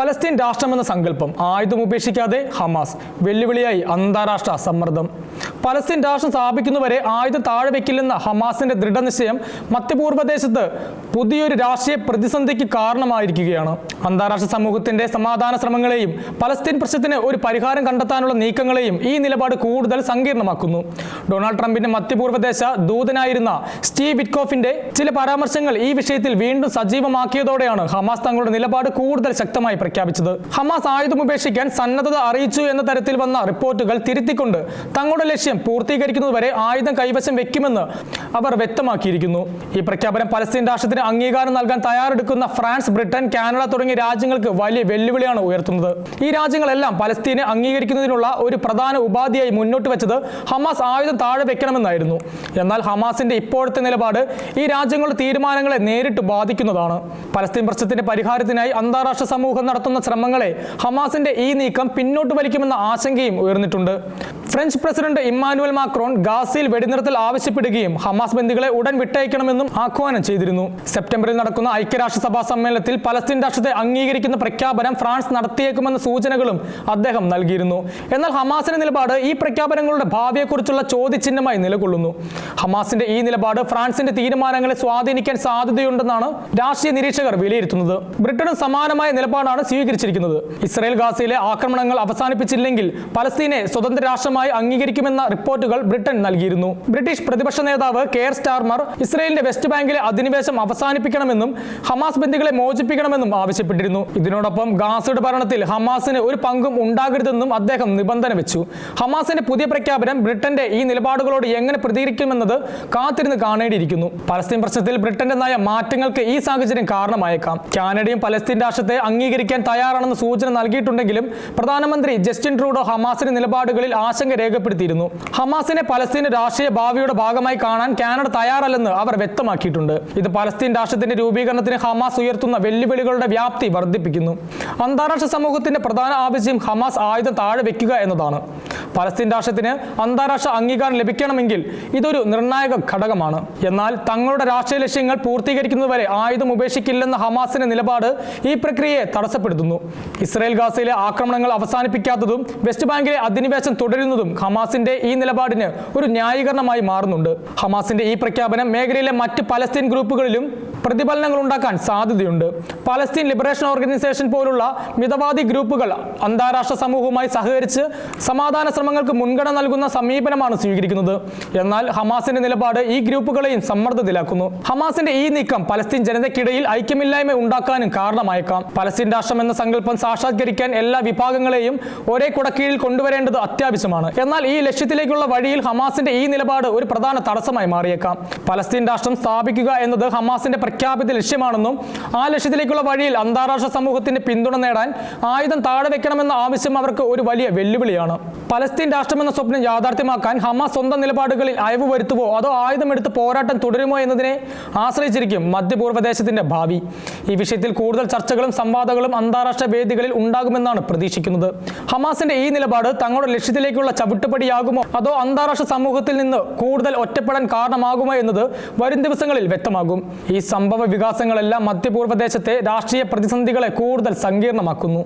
Palestine രാഷ്ട്രമെന്ന സങ്കല്പം ആയുധം ഉപേക്ഷിക്കാതെ Hamas വെല്ലുവിളിയായി അന്താരാഷ്ട്ര സമ്മർദ്ദം. പലസ്തീൻ രാഷ്ട്രം സ്ഥാപിക്കുന്നവരെ ആയുധം താഴെ വെക്കില്ലെന്ന ഹമാസിന്റെ ദൃഢനിശ്ചയം മധ്യപൂർവദേശത്ത് പുതിയൊരു രാഷ്ട്രീയ പ്രതിസന്ധിക്ക് കാരണമായിരിക്കുകയാണ്. അന്താരാഷ്ട്ര സമൂഹത്തിന്റെ സമാധാന ശ്രമങ്ങളെയും പലസ്തീൻ പ്രശ്നത്തിന് ഒരു പരിഹാരം കണ്ടെത്താനുള്ള നീക്കങ്ങളെയും ഈ നിലപാട് കൂടുതൽ സങ്കീർണമാക്കുന്നു. ഡൊണാൾഡ് ട്രംപിന്റെ മധ്യപൂർവദേശ ദൂതനായിരുന്ന സ്റ്റീവ് വിറ്റ്കോഫിന്റെ ചില പരാമർശങ്ങൾ ഈ വിഷയത്തിൽ വീണ്ടും സജീവമാക്കിയതോടെയാണ് ഹമാസ് തങ്ങളുടെ നിലപാട് കൂടുതൽ ശക്തമായി പ്രഖ്യാപിച്ചത്. ഹമാസ് ആയുധം ഉപേക്ഷിക്കാൻ സന്നദ്ധത അറിയിച്ചു എന്ന തരത്തിൽ വന്ന റിപ്പോർട്ടുകൾ തിരുത്തിക്കൊണ്ട് തങ്ങളുടെ ലക്ഷ്യം പൂർത്തീകരിക്കുന്നതുവരെ ആയുധം കൈവശം വെക്കുമെന്ന് അവർ വ്യക്തമാക്കിയിരിക്കുന്നു. ഈ പ്രഖ്യാപനം പലസ്തീൻ രാഷ്ട്രത്തിന് അംഗീകാരം നൽകാൻ തയ്യാറെടുക്കുന്ന ഫ്രാൻസ് ബ്രിട്ടൻ കാനഡ തുടങ്ങിയ രാജ്യങ്ങൾക്ക് വലിയ വെല്ലുവിളിയാണ് ഉയർത്തുന്നത്. ഈ രാജ്യങ്ങളെല്ലാം പലസ്തീനെ അംഗീകരിക്കുന്നതിനുള്ള ഒരു പ്രധാന ഉപാധിയായി മുന്നോട്ട് വെച്ചത് ഹമാസ് ആയുധം താഴെ വെക്കണമെന്നായിരുന്നു. എന്നാൽ ഹമാസിന്റെ ഇപ്പോഴത്തെ നിലപാട് ഈ രാജ്യങ്ങളുടെ തീരുമാനങ്ങളെ നേരിട്ട് ബാധിക്കുന്നതാണ്. പലസ്തീൻ പ്രശ്നത്തിന്റെ പരിഹാരത്തിനായി അന്താരാഷ്ട്ര സമൂഹം നടത്തുന്ന ശ്രമങ്ങളെ ഹമാസിന്റെ ഈ നീക്കം പിന്നോട്ട് വലിക്കുമെന്ന ആശങ്കയും ഉയർന്നിട്ടുണ്ട്. ഫ്രഞ്ച് പ്രസിഡന്റ് ഇമ്മാനുവൽ മാക്രോൺ ഗാസയിൽ വെടിനിർത്തൽ ആവശ്യപ്പെടുകയും ഹമാസ് ബന്ദികളെ ഉടൻ വിട്ടയക്കണമെന്നും ആഹ്വാനം ചെയ്തിരുന്നു. സെപ്റ്റംബറിൽ നടക്കുന്ന ഐക്യരാഷ്ട്രസഭാ സമ്മേളനത്തിൽ പലസ്തീൻ രാഷ്ട്രത്തെ അംഗീകരിക്കുന്ന പ്രഖ്യാപനം ഫ്രാൻസ് നടത്തിയേക്കുമെന്ന സൂചനകളും അദ്ദേഹം നൽകിയിരുന്നു. എന്നാൽ ഹമാസിന്റെ നിലപാട് ഈ പ്രഖ്യാപനങ്ങളുടെ ഭാവിയെക്കുറിച്ചുള്ള ചോദ്യചിഹ്നമായി നിലകൊള്ളുന്നു. ഹമാസിന്റെ ഈ നിലപാട് ഫ്രാൻസിന്റെ തീരുമാനങ്ങളെ സ്വാധീനിക്കാൻ സാധ്യതയുണ്ടെന്നാണ് രാഷ്ട്രീയ നിരീക്ഷകർ വിലയിരുത്തുന്നത്. ബ്രിട്ടനും സമാനമായ നിലപാടാണ് സ്വീകരിച്ചിരിക്കുന്നത്. ഇസ്രായേൽ ഗാസയിലെ ആക്രമണങ്ങൾ അവസാനിപ്പിച്ചില്ലെങ്കിൽ പലസ്തീനെ സ്വതന്ത്ര രാഷ്ട്രമായി അംഗീകരിക്കുമെന്ന റിപ്പോർട്ടുകൾ ബ്രിട്ടൻ നൽകിയിരുന്നു. ബ്രിട്ടീഷ് പ്രതിപക്ഷ നേതാവ് കെയർ സ്റ്റാർമർ ഇസ്രയേലിന്റെ വെസ്റ്റ് ബാങ്കിലെ അധിനിവേശം അവസാനിപ്പിക്കണമെന്നും ഹമാസ് ബന്ദികളെ മോചിപ്പിക്കണമെന്നും ആവശ്യപ്പെട്ടിരുന്നു. ഇതിനോടൊപ്പം ഗാസയുടെ ഭരണത്തിൽ ഹമാസിന് ഒരു പങ്കും ഉണ്ടാകരുതെന്നും അദ്ദേഹം നിബന്ധന വെച്ചു. ഹമാസിന്റെ പുതിയ പ്രഖ്യാപനം ബ്രിട്ടന്റെ ഈ നിലപാടുകളോട് എങ്ങനെ പ്രതികരിക്കുമെന്നത് കാത്തിരുന്ന് കാണേണ്ടിയിരിക്കുന്നു. പലസ്തീൻ പ്രശ്നത്തിൽ ബ്രിട്ടന്റെ നയ മാറ്റങ്ങൾക്ക് ഈ സാഹചര്യം കാരണമായേക്കാം. കാനഡയും പലസ്തീൻ രാഷ്ട്രത്തെ അംഗീകരിക്കാൻ തയ്യാറാണെന്ന് സൂചന നൽകിയിട്ടുണ്ടെങ്കിലും പ്രധാനമന്ത്രി ജസ്റ്റിൻ ട്രൂഡോ ഹമാസിന്റെ നിലപാടുകളിൽ ആശങ്ക രേഖപ്പെടുത്തിയിരുന്നു. ഹമാസിനെ പലസ്തീൻ രാഷ്ട്രീയ ഭാവിയുടെ ഭാഗമായി കാണാൻ കാനഡ തയ്യാറല്ലെന്ന് അവർ വ്യക്തമാക്കിയിട്ടുണ്ട്. ഇത് പലസ്തീൻ രാഷ്ട്രത്തിന്റെ രൂപീകരണത്തിന് ഹമാസ് ഉയർത്തുന്ന വെല്ലുവിളികളുടെ വ്യാപ്തി വർദ്ധിപ്പിക്കുന്നു. അന്താരാഷ്ട്ര സമൂഹത്തിന്റെ പ്രധാന ആവശ്യം ഹമാസ് ആയുധം താഴെ വെക്കുക എന്നതാണ്. പലസ്തീൻ രാഷ്ട്രത്തിന് അന്താരാഷ്ട്ര അംഗീകാരം ലഭിക്കണമെങ്കിൽ ഇതൊരു നിർണായക ഘടകമാണ്. എന്നാൽ തങ്ങളുടെ രാഷ്ട്രീയ ലക്ഷ്യങ്ങൾ പൂർത്തീകരിക്കുന്നതുവരെ ആയുധം ഉപേക്ഷിക്കില്ലെന്ന ഹമാസിന്റെ നിലപാട് ഈ പ്രക്രിയയെ തടസ്സപ്പെടുത്തുന്നു. ഇസ്രായേൽ ഗാസയിലെ ആക്രമണങ്ങൾ അവസാനിപ്പിക്കാത്തതും വെസ്റ്റ് ബാങ്കിലെ അധിനിവേശം തുടരുന്നതും ഹമാസിന്റെ ഈ നിലപാടിന് ഒരു ന്യായീകരണമായി മാറുന്നുണ്ട്. ഹമാസിന്റെ ഈ പ്രഖ്യാപനം മേഖലയിലെ മറ്റ് പലസ്തീൻ ഗ്രൂപ്പുകളിലും പ്രതിഫലനങ്ങൾ ഉണ്ടാക്കാൻ സാധ്യതയുണ്ട്. പലസ്തീൻ ലിബറേഷൻ ഓർഗനൈസേഷൻ പോലുള്ള മിതവാദി ഗ്രൂപ്പുകൾ അന്താരാഷ്ട്ര സമൂഹവുമായി സഹകരിച്ച് സമാധാന ശ്രമങ്ങൾക്ക് മുൻഗണന നൽകുന്ന സമീപനമാണ് സ്വീകരിക്കുന്നത്. എന്നാൽ ഹമാസിന്റെ നിലപാട് ഈ ഗ്രൂപ്പുകളെയും സമ്മർദ്ദത്തിലാക്കുന്നു. ഹമാസിന്റെ ഈ നീക്കം പലസ്തീൻ ജനതയ്ക്കിടയിൽ ഐക്യമില്ലായ്മ ഉണ്ടാക്കാനും കാരണമായേക്കാം. പലസ്തീൻ രാഷ്ട്രം എന്ന സങ്കല്പം സാക്ഷാത്കരിക്കാൻ എല്ലാ വിഭാഗങ്ങളെയും ഒരേ കുടക്കീഴിൽ കൊണ്ടുവരേണ്ടത് അത്യാവശ്യമാണ്. എന്നാൽ ഈ ലക്ഷ്യത്തിലേക്കുള്ള വഴിയിൽ ഹമാസിന്റെ ഈ നിലപാട് ഒരു പ്രധാന തടസ്സമായി മാറിയേക്കാം. പലസ്തീൻ രാഷ്ട്രം സ്ഥാപിക്കുക എന്നത് ഹമാസിന്റെ പ്രഖ്യാപിത ലക്ഷ്യമാണെന്നും ആ ലക്ഷ്യത്തിലേക്കുള്ള വഴിയിൽ അന്താരാഷ്ട്ര സമൂഹത്തിന്റെ പിന്തുണ നേടാൻ ആയുധം താഴെ വെക്കണമെന്ന ആവശ്യം അവർക്ക് ഒരു വലിയ വെല്ലുവിളിയാണ്. പലസ്തീൻ രാഷ്ട്രമെന്ന സ്വപ്നം യാഥാർത്ഥ്യമാക്കാൻ ഹമാസ് സ്വന്തം നിലപാടുകളിൽ അയവ് വരുത്തുവോ അതോ ആയുധമെടുത്ത് പോരാട്ടം തുടരുമോ എന്നതിനെ ആശ്രയിച്ചിരിക്കും മധ്യപൂർവദേശത്തിന്റെ ഭാവി. ഈ വിഷയത്തിൽ കൂടുതൽ ചർച്ചകളും സംവാദങ്ങളും അന്താരാഷ്ട്ര വേദികളിൽ ഉണ്ടാകുമെന്നാണ് പ്രതീക്ഷിക്കുന്നത്. ഹമാസിന്റെ ഈ നിലപാട് തങ്ങളുടെ ലക്ഷ്യത്തിലേക്കുള്ള ചവിട്ടുപടിയാകുമോ അതോ അന്താരാഷ്ട്ര സമൂഹത്തിൽ നിന്ന് കൂടുതൽ ഒറ്റപ്പെടാൻ കാരണമാകുമോ എന്നത് വരും ദിവസങ്ങളിൽ വ്യക്തമാകും. ഈ സംഭവ വികാസങ്ങളെല്ലാം മധ്യപൂർവദേശത്തെ രാഷ്ട്രീയ പ്രതിസന്ധികളെ കൂടുതൽ സങ്കീർണമാക്കുന്നു.